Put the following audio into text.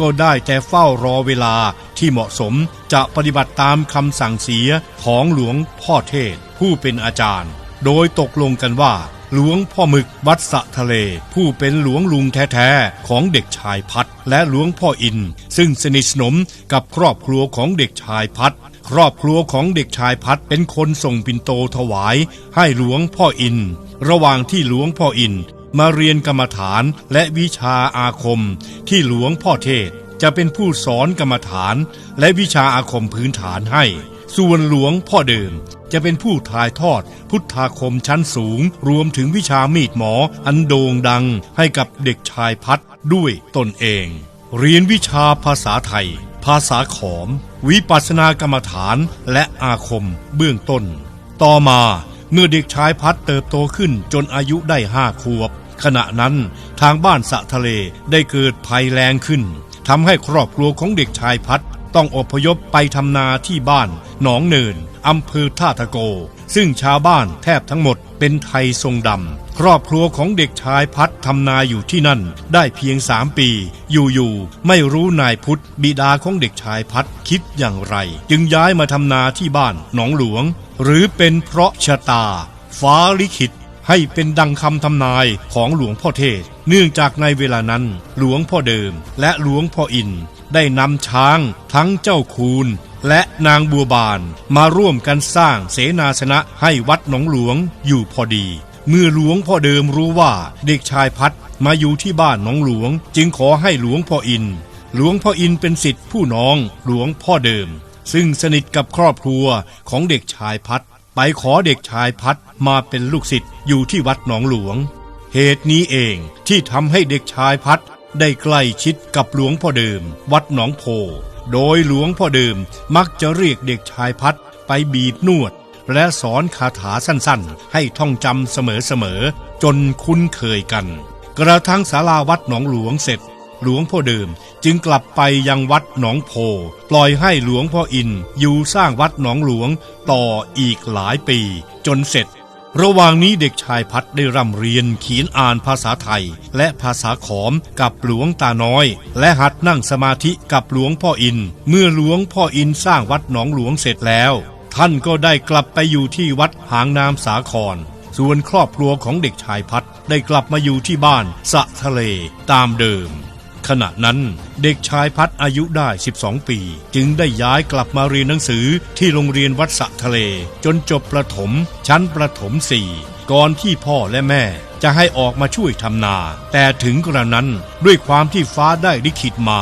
ก็ได้แต่เฝ้ารอเวลาที่เหมาะสมจะปฏิบัติตามคำสั่งเสียของหลวงพ่อเทศ ผู้เป็นอาจารย์ โดยตกลงกันว่า หลวงพ่อมึกวัดสะทะเล ผู้เป็นหลวงลุงแท้ๆของเด็กชายพัดและหลวงพ่ออิน ซึ่งสนิทสนมกับครอบครัวของเด็กชายพัดครอบครัวของเด็กชายพัดเป็นคนส่งปินโตถวาย ให้หลวงพ่ออิน ระหว่างที่หลวงพ่ออินมาเรียนกรรมฐานและวิชาอาคม ที่หลวงพ่อเทศจะเป็นผู้สอนกรรมฐานและวิชาอาคมพื้นฐานให้ ส่วนหลวงพ่อเดิมจะเป็นผู้ถ่ายทอดพุทธาคมชั้นสูง รวมถึงวิชามีดหมออันโด่งดังให้กับเด็กชายพัดด้วยตนเอง เรียนวิชาภาษาไทย ภาษาขอม วิปัสสนากรรมฐานและอาคมเบื้องต้น ต่อมาเมื่อเด็กชายพัดเติบโตขึ้นจนอายุได้ห้าขวบ ขณะนั้นทางบ้านสะทะเลได้เกิดภัยแรงขึ้นทำให้ครอบครัวของเด็กชายพัดต้องอพยพไปทำนาที่บ้าน หนองเนินอำเภอท่าตะโก ซึ่งชาวบ้านแทบทั้งหมดเป็นไทยทรงดำครอบครัวของเด็กชายพัดทำนาอยู่ที่นั่น ได้เพียงสามปี อยู่ๆไม่รู้นายพุทธบิดาของเด็กชายพัดคิดอย่างไร จึงย้ายมาทำนาที่บ้านหนองหลวง หรือเป็นเพราะชะตา ฟ้าลิขิต ให้เป็นดังคำทำนายของหลวงพ่อเทศ เนื่องจากในเวลานั้น หลวงพ่อเดิม และหลวงพ่ออินได้นำช้าง ทั้งเจ้าคูนและนางบัวบาน มาร่วมกันสร้างเสนาสนะให้วัดหนองหลวงอยู่พอดี เมื่อหลวงพ่อเดิมรู้ว่าเด็กชายพัดมาอยู่ที่บ้านหนองหลวง จึงขอให้หลวงพ่ออิน หลวงพ่ออินเป็นสิทธิผู้น้องหลวงพ่อเดิม ซึ่งสนิทกับครอบครัวของเด็กชายพัด ไปขอเด็กชายพัดมาเป็นลูกศิษย์อยู่ที่วัดหนองหลวง เหตุนี้เองที่ทำให้เด็กชายพัดได้ใกล้ชิดกับหลวงพ่อเดิม วัดหนองโพ โดยหลวงพ่อเดิมมักจะเรียกเด็กชายพัดไปบีบนวด และสอนคาถาสั้นๆ ให้ท่องจำเสมอๆ จนคุ้นเคยกัน กระทั่งศาลาวัดหนองหลวงเสร็จ หลวงพ่อเดิม จึงกลับไปยังวัดหนองโพ ปล่อยให้หลวงพ่ออินอยู่สร้างวัดหนองหลวงต่ออีกหลายปี จนเสร็จ ระหว่างนี้เด็กชายพัดได้ร่ำเรียนเขียนอ่านภาษาไทย และภาษาขอมกับหลวงตาน้อย และหัดนั่งสมาธิกับหลวงพ่ออิน เมื่อหลวงพ่ออินสร้างวัดหนองหลวงเสร็จแล้ว ท่านก็ได้กลับไปอยู่ที่วัดหางนามสาครส่วนครอบครัวของเด็กชายพัดได้กลับมาอยู่ที่บ้านสะทะเลตามเดิม ขณะนั้นเด็กชายพัดอายุได้ 12 ปี จึงได้ย้ายกลับมาเรียนหนังสือที่โรงเรียนวัดสะทะเล จนจบประถม ชั้นประถมสี่ก่อนที่พ่อและแม่จะให้ออกมาช่วยทำนา แต่ถึงกระนั้นด้วยความที่ฟ้าได้ลิขิตมา